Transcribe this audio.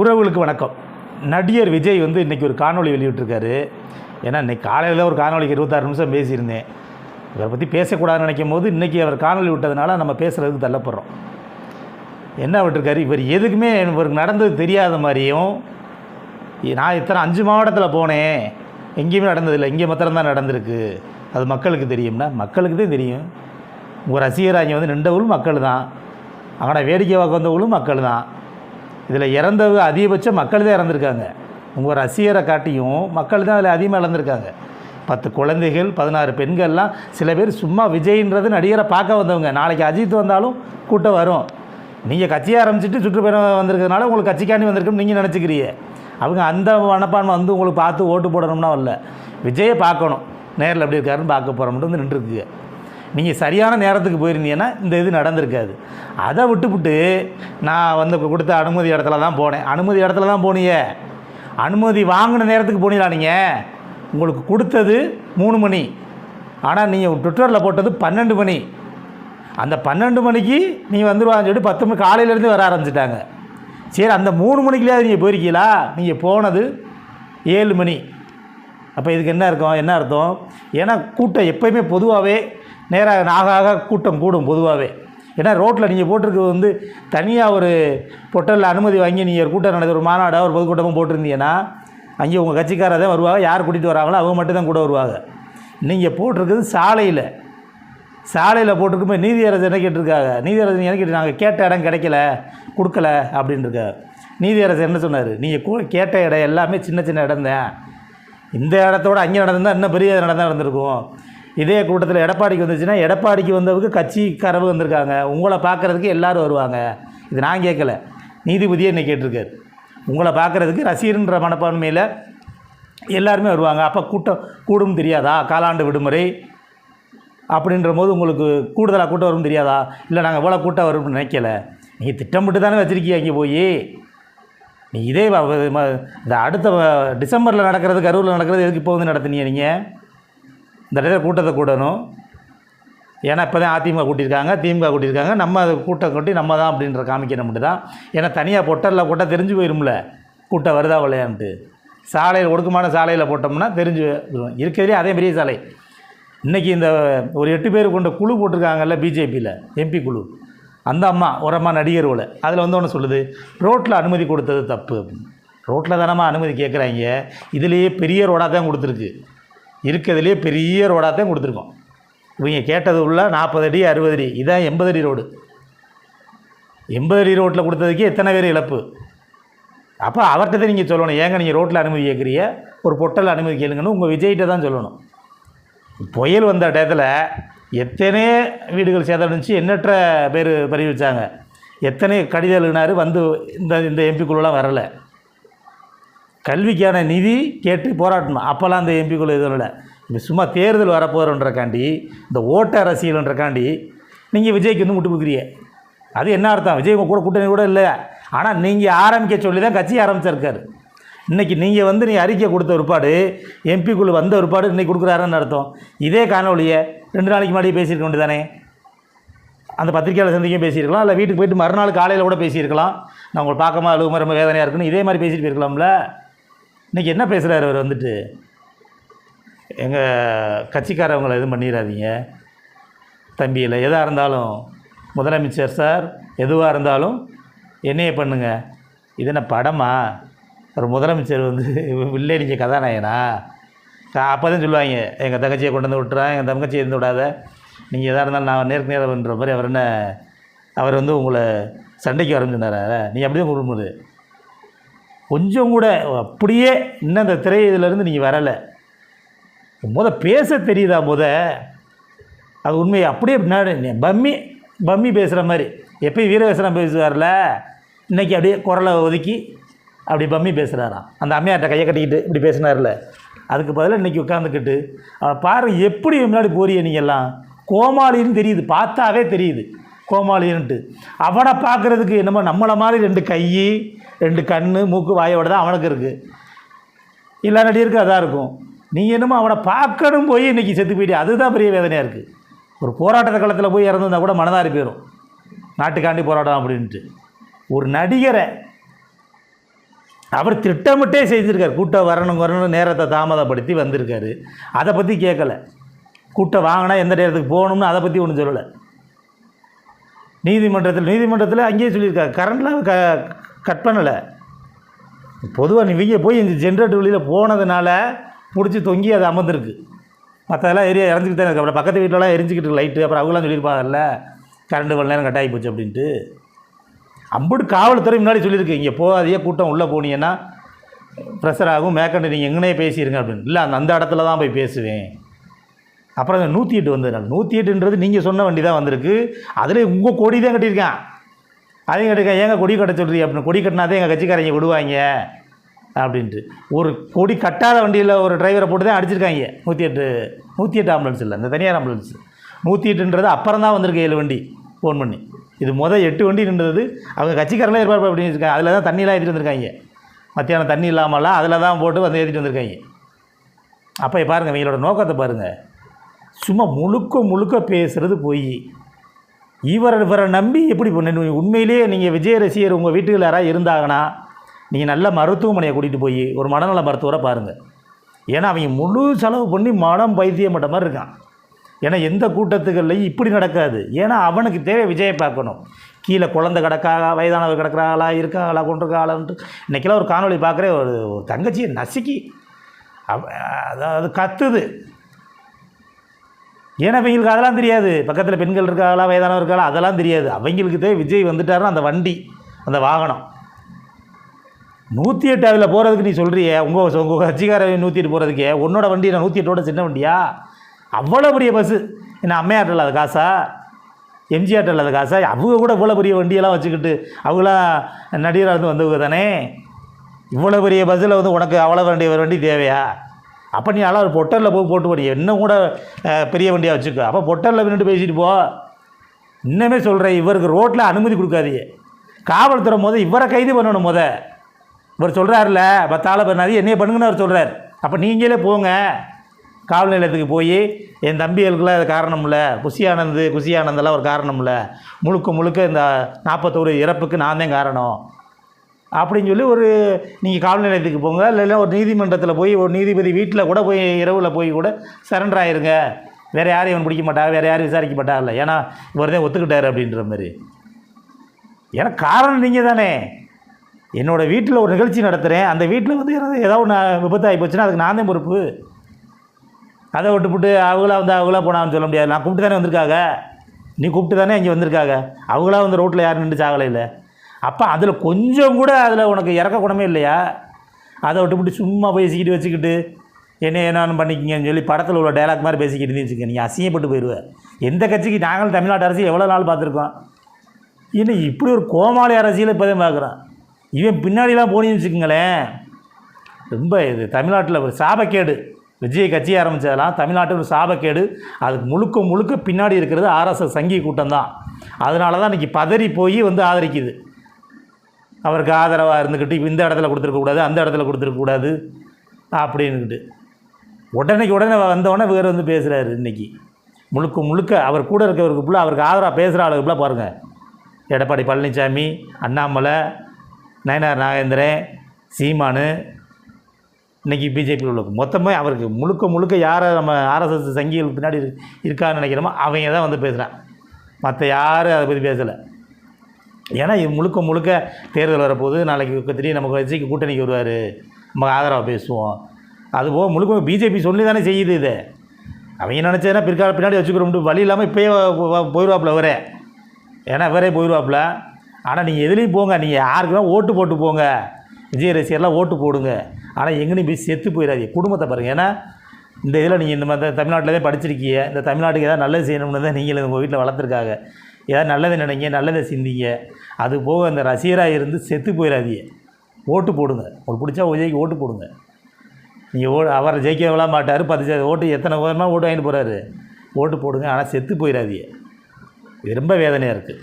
உறவுகளுக்கு வணக்கம். நடிகர் விஜய் வந்து இன்றைக்கி ஒரு காணொலி வெளியிட்டிருக்காரு. ஏன்னா இன்றைக்கி காலையில் ஒரு காணொலிக்கு இருபத்தாறு நிமிஷம் பேசியிருந்தேன். இவரை பற்றி பேசக்கூடாதுன்னு நினைக்கும் போது இன்றைக்கி அவர் காணொலி விட்டதுனால நம்ம பேசுகிறதுக்கு தள்ளப்படுறோம். என்ன விட்டுருக்காரு? இவர் எதுக்குமே இவருக்கு நடந்தது தெரியாத மாதிரியும் நான் இத்தனை அஞ்சு மாவட்டத்தில் போனேன். எங்கேயுமே நடந்ததில்லை. இங்கே மாத்திரம்தான் நடந்திருக்கு. அது மக்களுக்கு தெரியும்னா மக்களுக்கு தான் தெரியும். உங்கள் ரசிகர் வந்து நின்றவளும் மக்கள் தான் அவனை வேடிக்கை பார்க்க வந்தவளும் மக்கள் தான் இதில் இறந்தவங்க அதிகபட்சம் மக்கள் தான் இறந்துருக்காங்க. உங்கள் ரசிகரை காட்டியும் மக்கள் தான் அதில் அதிகமாக இழந்திருக்காங்க. பத்து குழந்தைகள் பதினாறு பெண்கள்லாம் சில பேர் சும்மா விஜய்ன்றது நடிகரை பார்க்க வந்தவங்க. நாளைக்கு அஜித் வந்தாலும் கூட்டம் வரும். நீங்கள் கட்சியை ஆரம்பிச்சிட்டு சுற்றுப்பயணம் வந்திருக்கிறதுனால உங்களுக்கு கட்சிக்காண்டி வந்திருக்குன்னு நீங்கள் நினச்சிக்கிறீங்க. அவங்க அந்த மனப்பான்மை வந்து உங்களுக்கு பார்த்து ஓட்டு போடணும்னா வரல. விஜயை பார்க்கணும். நேரில் எப்படி இருக்காருன்னு பார்க்க போகிறோம்ட்டு வந்து நின்றுருக்குங்க நீங்கள் சரியான நேரத்துக்கு போயிருந்தீங்கன்னா இந்த இது நடந்திருக்காது. அதை விட்டுவிட்டு நான் வந்து கொடுத்த அனுமதி இடத்துல தான் போனேன். அனுமதி இடத்துல தான் போனீங்க. அனுமதி வாங்கின நேரத்துக்கு போனீங்களா நீங்கள் உங்களுக்கு கொடுத்தது மூணு மணி. ஆனால் நீங்கள் ட்விட்டரில் போட்டது பன்னெண்டு மணி. அந்த பன்னெண்டு மணிக்கு நீங்கள் வந்துடுவான்னு சொல்லிட்டு பத்து மணி காலையிலேருந்து வர ஆரம்பிச்சிட்டாங்க. சரி அந்த மூணு மணிக்குள்ளேயாவது நீங்கள் போயிருக்கீங்களா? நீங்கள் போனது ஏழு மணி. அப்போ இதுக்கு என்ன இருக்கும் என்ன அர்த்தம்? ஏன்னா கூட்டம் எப்போயுமே பொதுவாகவே நேராக ஆக ஆக கூட்டம் கூடும் பொதுவாகவே ஏன்னா ரோட்டில் நீங்கள் போட்டிருக்கிறது வந்து தனியாக ஒரு பொட்டலில் அனுமதி வாங்கி நீங்கள் ஒரு கூட்டம் நடந்த ஒரு மாநாடாக ஒரு பொதுக்கூட்டமும் போட்டிருந்தீங்கன்னா அங்கே உங்கள் கட்சிக்காரர் தான் வருவாங்க யார் கூட்டிகிட்டு வராங்களோ அவங்க மட்டும் தான் கூட வருவாங்க. நீங்கள் போட்டிருக்கிறது சாலையில். சாலையில் போட்டிருக்கும்போது நீதியரசர் என்ன கேட்டிருக்காங்க? நீதியரசர் என்ன கேட்டு நாங்கள் கேட்ட இடம் கிடைக்கல கொடுக்கல அப்படின்ட்டுருக்காரு நீதியரசர் என்ன சொன்னார்? நீங்கள் கேட்ட இடம் எல்லாமே சின்ன சின்ன இடம் தான் இந்த இடத்தோட அங்கே நடந்தால் இன்னும் பெரிய இடம் தான் நடந்திருக்கும். இதே கூட்டத்தில் எடப்பாடிக்கு வந்துச்சுன்னா எடப்பாடிக்கு வந்தவங்க கட்சிக்காரவு வந்திருக்காங்க. உங்களை பார்க்குறதுக்கு எல்லாரும் வருவாங்க. இது நான் கேட்கல. நீதிபதியே என்னை கேட்டிருக்காரு. உங்களை பார்க்குறதுக்கு ரசிகர்ன்ற மனப்பான்மையில் எல்லாருமே வருவாங்க. அப்போ கூட்டம் கூடும் தெரியாதா? காலாண்டு விடுமுறை அப்படின்ற போது உங்களுக்கு கூடுதலாக கூட்டம் வரும் தெரியாதா? இல்லை நாங்கள் இவ்வளோ கூட்டம் வரும்னு நினைக்கல. நீங்கள் திட்டமிட்டு தானே வச்சுருக்கீங்க அங்கே போய்? நீ இதே இந்த அடுத்த வ- டிசம்பரில் நடக்கிறது கரூரில் நடக்கிறது எதுக்கு இப்போ வந்து நடத்துனீங்க நீங்கள் இந்த இடத்துல கூட்டத்தை கூட்டணும் ஏன்னா இப்போ தான் அதிமுக கூட்டியிருக்காங்க திமுக கூட்டியிருக்காங்க. நம்ம அதை கூட்டம் கூட்டி நம்ம தான் அப்படின்ற காமிக்கணும் மட்டும் தான் ஏன்னா தனியாக பொட்டரில் போட்டால் தெரிஞ்சு போயிரும்ல. கூட்டம் வருதா விளையான்ட்டு சாலையில் ஒடுக்கமான சாலையில் போட்டோம்னா தெரிஞ்சு போயிரும். இருக்கிறதுலே அதே பெரிய சாலை. இன்றைக்கி இந்த ஒரு எட்டு பேர் கொண்ட குழு போட்டிருக்காங்கல்ல பிஜேபியில் எம்பி குழு. அந்த அம்மா ஒரு அம்மா நடிகர் உள்ள அதில் வந்து ஒன்று சொல்லுது ரோட்டில் அனுமதி கொடுத்தது தப்பு. அப்படின்னு. ரோட்டில் தானம்மா அனுமதி கேட்குறாங்க இதுலேயே பெரிய ரோடாக தான் கொடுத்துருக்கு. இருக்கிறதுலே பெரிய ரோடாக தான் கொடுத்துருக்கோம். இவங்க கேட்டது உள்ள நாற்பது அடி அறுபது அடி. இதான் எண்பது அடி ரோடு. எண்பது அடி ரோட்டில் கொடுத்ததுக்கே எத்தனை பேர் இழப்பு? அப்போ அவர்கிட்ட தான் நீங்கள் சொல்லணும். ஏங்க நீங்கள் ரோட்டில் அனுமதி கேட்குறிய ஒரு பொட்டல் அனுமதி கேளுங்கன்னு உங்கள் விஜய்கிட்ட தான் சொல்லணும். புயல் வந்த இடத்துல எத்தனை வீடுகள் சேதமடைஞ்சு எண்ணற்ற பேர் பரவி வச்சாங்க எத்தனை கடிதம் எழுதினார் வந்து இந்த இந்த எம்பிக்குள்ளெலாம் வரலை. கல்விக்கான நிதி கேட்டு போராட்டணும். அப்போல்லாம் அந்த எம்பி எதுவும் இல்லை இப்போ சும்மா தேர்தல் வரப்போகிறன்றக்காண்டி இந்த ஓட்ட அரசியல்ன்றக்காண்டி நீங்கள் விஜய்க்கு வந்து முட்டு கொடுக்குறீங்க. அது என்ன அர்த்தம்? விஜய் கூட கூட்டணி கூட இல்லை. ஆனால் நீங்கள் ஆரம்பிக்க சொல்லி தான் கட்சி ஆரம்பிச்சிருக்காரு. இன்றைக்கி நீங்கள் வந்து நீ அறிக்கை கொடுத்த ஒருபாடு எம்பிக்குள்ளே வந்த ஒருபாடு இன்றைக்கி கொடுக்குறாருன்னு அர்த்தம். இதே காணொலியை ரெண்டு நாளைக்கு முன்னாடி பேசியிருக்க வேண்டியதானே? அந்த பத்திரிக்கையாளர் சந்திக்கும் பேசியிருக்கலாம் இல்லை வீட்டுக்கு போயிட்டு மறுநாள் காலையில் கூட பேசியிருக்கலாம். நான் உங்களை பார்க்காம அழுகுமா ரொம்ப வேதனையாக இருக்குன்னு இதே மாதிரி பேசிட்டு போயிருக்கலாம்ல. இன்றைக்கி என்ன பேசுகிறார் அவர் வந்துட்டு? எங்கள் கட்சிக்காரவங்களை எதுவும் பண்ணிடாதீங்க தம்பியில் எதாக இருந்தாலும் முதலமைச்சர் சார் எதுவாக இருந்தாலும் என்னையே பண்ணுங்கள் இது என்ன படமா? ஒரு முதலமைச்சர் வந்து வில்லேடிஞ்ச கதாநாயகனா? அப்போ தான் சொல்லுவாங்க எங்கள் தங்கச்சியை கொண்டு வந்து விட்டுறான் எங்கள் தங்கச்சியை இருந்து விடாத. நீங்கள் எதாக இருந்தாலும் நான் நேருக்கு நேரம் பண்ணுற மாதிரி அவர் என்ன அவர் வந்து உங்களை சண்டைக்கு வரேன்னு நீங்கள் நீ அப்படியே கொடுக்கும்போது கொஞ்சம் கூட அப்படியே இன்னும் அந்த திரை இதிலேருந்து நீங்கள் வரலை. முத பேச தெரியுதா முத? அது உண்மையை? அப்படியே பின்னாடி நீ பம்மி பம்மி பேசுகிற மாதிரி. எப்பயும் வீரவேசனம் பேசுவார்ல? இன்றைக்கி அப்படியே குரலை ஒதுக்கி அப்படி பம்மி பேசுகிறாராம் அந்த அம்மையார்கிட்ட கையை கட்டிக்கிட்டு இப்படி பேசினார்ல. அதுக்கு பதிலாக இன்றைக்கி உட்காந்துக்கிட்டு அவனை பாரு எப்படி முன்னாடி போறிய நீங்கள்லாம் கோமாளின்னு தெரியுது பார்த்தாவே தெரியுது. கோமாளின்ட்டு அவனை பார்க்குறதுக்கு என்னமோ நம்மளை மாதிரி ரெண்டு கை ரெண்டு கண் மூக்கு வாயோட தான் அவனுக்கு இருக்குது எல்லா நடிகருக்கும் அதான் இருக்கும். நீ என்னமோ அவனை பார்க்கணும் போய் இன்றைக்கி செத்து போயிட்டு அதுதான் பெரிய வேதனையாக இருக்குது ஒரு போராட்ட காலத்தில் போய் இறந்துருந்தா கூட மனதாரி போயிடும் நாட்டுக்காண்டி போராட்டம் அப்படின்ட்டு. ஒரு நடிகரை அவர் திட்டமிட்டே செஞ்சுருக்கார் கூட்டம் வரணும் வரணும் நேரத்தை தாமதப்படுத்தி வந்திருக்காரு. அதை பற்றி கேட்கல. கூட்டம் வாங்கினா எந்த நேரத்துக்கு போகணும்னு அதை பற்றி ஒன்றும் சொல்லலை. நீதிமன்றத்தில் நீதிமன்றத்தில் அங்கேயே சொல்லியிருக்காரு. கரண்டில் க கட் பண்ணலை. பொதுவாக இவங்க போய் இந்த ஜென்ரேட்டர் வழியில் போனதுனால பிடிச்சி தொங்கி அது அமர்ந்துருக்கு. மற்றதெல்லாம் ஏரியா இறஞ்சிக்கிட்டு தான் இருக்கு. அப்புறம் பக்கத்து வீட்டிலலாம் எரிஞ்சிக்கிட்டு லைட்டு அப்புறம் அவங்களாம் சொல்லியிருப்பாங்கல்ல கரண்ட் இவ்வளோ நேரம் கட்டாகி போச்சு அப்படின்ட்டு. அம்புட்டு காவல்துறை முன்னாடி சொல்லியிருக்கு. இங்கே போகாதையே கூட்டம் உள்ளே போனீங்கன்னா ப்ரெஷர் ஆகும். மேற்கண்டு நீங்கள் எங்கனே பேசிடுங்க அப்படின்னு. இல்லை அந்த அந்த இடத்துல தான் போய் பேசுவேன். அப்புறம் அந்த நூற்றி எட்டு வந்ததுனால. நூற்றி எட்டுன்றது நீங்கள் சொன்ன வண்டி தான் வந்திருக்கு. அதில் உங்கள் கோடி தான் கட்டியிருக்கான். அதையும் கேட்டுக்க ஏங்க கொடி கட்ட சொல்கிறீ அப்படின்னு கொடி கட்டினாதே எங்கள் கட்சிக்காரங்க விடுவாங்க. அப்படின்ட்டு. ஒரு கொடி கட்டாத வண்டியில் ஒரு டிரைவரை போட்டு தான் அடிச்சிருக்காங்க. நூற்றி எட்டு நூற்றி எட்டு ஆம்புலன்ஸ் இல்லை. இந்த தனியார் ஆம்புலன்ஸ் நூற்றி எட்டுன்றது அப்புறம் தான் வந்திருக்கு ஏழு வண்டி. ஃபோன் பண்ணி. இது மொதல் எட்டு வண்டி நின்றது. அவங்க கட்சிக்காரெல்லாம் ஏற்பாடு அப்படின்னு இருக்காங்க அதில் தான் தண்ணியெலாம் ஏற்றிட்டு வந்திருக்காங்க. மத்தியானம் தண்ணி இல்லாமலாம் அதில் தான் போட்டு வந்து ஏற்றிட்டு வந்திருக்காங்க. அப்போ பாருங்கள் இவங்களோட நோக்கத்தை பாருங்கள் சும்மா முழுக்க முழுக்க பேசுகிறது போய். இவரை இவரை நம்பி எப்படி உண்மையிலேயே நீங்கள் விஜய் ரசிகர் உங்கள் வீட்டுக்கு யாராவது இருந்தாங்கன்னா நீங்கள் நல்ல மருத்துவமனையை கூட்டிகிட்டு போய் ஒரு மனநல மருத்துவரை பாருங்கள் ஏன்னா அவங்க முழு செலவு பண்ணி மனம் பைத்தியப்பட்ட மாதிரி இருக்கான். ஏன்னா எந்த கூட்டத்துக்கள்லையும் இப்படி நடக்காது. ஏன்னா அவனுக்கு தேவை விஜயை பார்க்கணும். கீழே குழந்தை கிடக்காக வயதானவர் கிடக்கிறாங்களா இருக்காங்களா கொண்டிருக்காங்களான்ட்டு இன்றைக்கெல்லாம் ஒரு காணொளி பார்க்குறேன் ஒரு தங்கச்சியை நசுக்கி அதாவது கத்துது. ஏன்னா அவங்களுக்கு அதெல்லாம் தெரியாது. பக்கத்தில் பெண்கள் இருக்காங்களா வயதானவர் இருக்காங்களா அதெல்லாம் தெரியாது. அவங்களுக்கு தான் விஜய் வந்துட்டாருன்னா அந்த வண்டி அந்த வாகனம். நூற்றி எட்டு அதில் போகிறதுக்கு நீ சொல்கிறிய உங்கள் உங்கள் கட்சிக்கார நூற்றி எட்டு போகிறதுக்கே உன்னோட வண்டி நான் நூற்றி எட்டோட சின்ன வண்டியா? அவ்வளோ பெரிய பஸ்ஸு. என்ன அம்மையாட்டில் இல்லாத காசா? எம்ஜிஆர்ட்டில் இல்லாத காசா? அவங்க கூட இவ்வளோ பெரிய வண்டியெல்லாம் வச்சுக்கிட்டு அவங்களாம் நடிகராக இருந்து வந்தவங்க தானே? இவ்வளோ பெரிய பஸ்ஸில் வந்து உனக்கு அவ்வளோ வண்டி ஒரு வண்டி தேவையா? அப்போ நீ அழகு பொட்டரில் போய் போட்டு போடி இன்னும் கூட பெரிய வண்டியாக வச்சுக்கோ. அப்போ பொட்டரில் நின்று பேசிட்டு போ. இன்னமே சொல்கிறேன் இவருக்கு ரோட்டில் அனுமதி கொடுக்காதீங்க. காவல்துறை முத இவரை கைது பண்ணணும் முத. இவர் சொல்கிறாருல பத்தாள பண்ணாது என்னையே பண்ணுங்கன்னு அவர் சொல்கிறார் அப்போ நீங்களே போங்க. காவல் நிலையத்துக்கு போய் என் தம்பிகளுக்குலாம் அது காரணம் இல்லை. குஷி குசியானந்தெல்லாம் ஒரு காரணம் இல்லை. முழுக்க முழுக்க இந்த நாற்பத்தோரு இறப்புக்கு நான் தான் காரணம். அப்படின்னு சொல்லி ஒரு நீங்கள் காவல் நிலையத்துக்கு போங்க. இல்லை ஒரு நீதிமன்றத்தில் போய் ஒரு நீதிபதி வீட்டில் கூட போய் இரவில் போய் கூட சரண்டர் ஆயிருங்க. வேறு யாரையும் இவன் பிடிக்க மாட்டாங்க வேறு யாரும் விசாரிக்க மாட்டாங்கல்ல ஏன்னா இவர் தான் ஒத்துக்கிட்டார் அப்படின்ற மாதிரி. ஏன்னா காரணம் நீங்கள் தானே என்னோடய வீட்டில் ஒரு நிகழ்ச்சி நடத்துகிறேன் அந்த வீட்டில் வந்து எனக்கு ஏதாவது ஒன்று விபத்து ஆகி போச்சுன்னா அதுக்கு நான் தான் பொறுப்பு. அதை விட்டுப்புட்டு அவங்களா வந்து அவங்களா போனான்னு சொல்ல முடியாது. நான் கூப்பிட்டு தானே வந்திருக்காங்க. நீ கூப்பிட்டு தானே இங்கே வந்திருக்காங்க. அவங்களா வந்து ரோட்டில் யாரும் நின்று சாகலை இல்லை. அப்போ அதில் கொஞ்சம் கூட அதில் உனக்கு இறக்க குணமே இல்லையா? அதை விட்டுப்புட்டு சும்மா பேசிக்கிட்டு வச்சுக்கிட்டு என்ன என்னன்னு பண்ணிக்கிங்கன்னு சொல்லி படத்தில் உள்ள டைலாக் மாதிரி பேசிக்கிட்டு இருந்துச்சுக்க நீ அசிங்கப்பட்டு போயிடுவேன் எந்த கட்சிக்கு நாங்களும் தமிழ்நாட்டு அரசு எவ்வளோ நாள் பார்த்துருக்கோம்? இன்னும் இப்படி ஒரு கோமாளி அரசியல் இப்போ தான் பார்க்குறான். இவன் பின்னாடிலாம் போனீங்கன்னு வச்சுக்கோங்களேன். ரொம்ப இது தமிழ்நாட்டில் ஒரு சாபக்கேடு. விஜய் கட்சி ஆரம்பித்ததெல்லாம் தமிழ்நாட்டில் ஒரு சாபக்கேடு. அதுக்கு முழுக்க முழுக்க பின்னாடி இருக்கிறது ஆர்எஸ்எஸ் சங்கி கூட்டம் தான். அதனால தான் இன்றைக்கி பதறி போய் வந்து ஆதரிக்குது. அவருக்கு ஆதரவாக இருந்துக்கிட்டு இப்போ இந்த இடத்துல கொடுத்துருக்கக்கூடாது அந்த இடத்துல கொடுத்துருக்கக்கூடாது அப்படின்னுக்கிட்டு உடனேக்கு உடனே வந்தவொடனே வேறு வந்து பேசுகிறாரு இன்றைக்கி முழுக்க முழுக்க அவர் கூட இருக்கிறவருக்கு ஃபுல்லாக அவருக்கு ஆதரவாக பேசுகிற ஆளுக்கு ஃபுல்லாக பாருங்கள் எடப்பாடி பழனிசாமி அண்ணாமலை நயனார் நாகேந்திரன் சீமானு இன்றைக்கி பிஜேபி உள்ள மொத்தமே அவருக்கு முழுக்க முழுக்க யாரை நம்ம ஆர்எஸ்எஸ் சங்கிகள் பின்னாடி இருக்கான்னு நினைக்கிறோமோ அவங்க தான் வந்து பேசுகிறான் மற்ற யாரும் அதை பற்றி பேசலை. ஏன்னா இது முழுக்க முழுக்க தேர்தல் வரப்போகுது. நாளைக்கு திடீர் நமக்கு வச்சுக்கு கூட்டணிக்கு வருவார். நம்ம ஆதரவாக பேசுவோம். அதுபோக முழுக்க பிஜேபி சொல்லி தானே செய்யுது இது. அவங்க நினச்சதுன்னா பிற்கால பின்னாடி வச்சுக்கிறோம். வழி இல்லாமல் இப்போயே போயிடுவாப்புல அவரே ஏன்னா இவரே போயிடுவாப்புல ஆனால் நீங்கள் எதுலேயும் போங்க. நீங்கள் யாருக்குனா ஓட்டு போட்டு போங்க. விஜய் ரசிகர்லாம் ஓட்டு போடுங்க. ஆனால் எங்கேயும் போய் செத்து போயிடாது குடும்பத்தை பாருங்கள் ஏன்னா இந்த இதில் நீங்கள் இந்த மாதிரி தமிழ்நாட்டில் தான் படிச்சிருக்கீங்க இந்த தமிழ்நாட்டுக்கு ஏதாவது நல்லது செய்யணும்னு தான் நீங்கள் உங்கள் வீட்டில் வளர்த்துருக்காங்க. ஏதாவது நல்லதை நினைங்க நல்லதை சிந்திங்க. அது போக அந்த ரசிகராக இருந்து செத்து போயிடாதீங்க. ஓட்டு போடுங்க. உங்களுக்கு பிடிச்சா விஜய்க்கு ஓட்டு போடுங்க. நீங்கள் ஓ அவர் ஜெயிக்க விட மாட்டார். பத்து ஓட்டு எத்தனை பேர்னா ஓட்டு வாங்கிட்டு போகிறாரு ஓட்டு போடுங்க. ஆனால் செத்து போயிடாதீங்க. இது ரொம்ப வேதனையாக இருக்குது.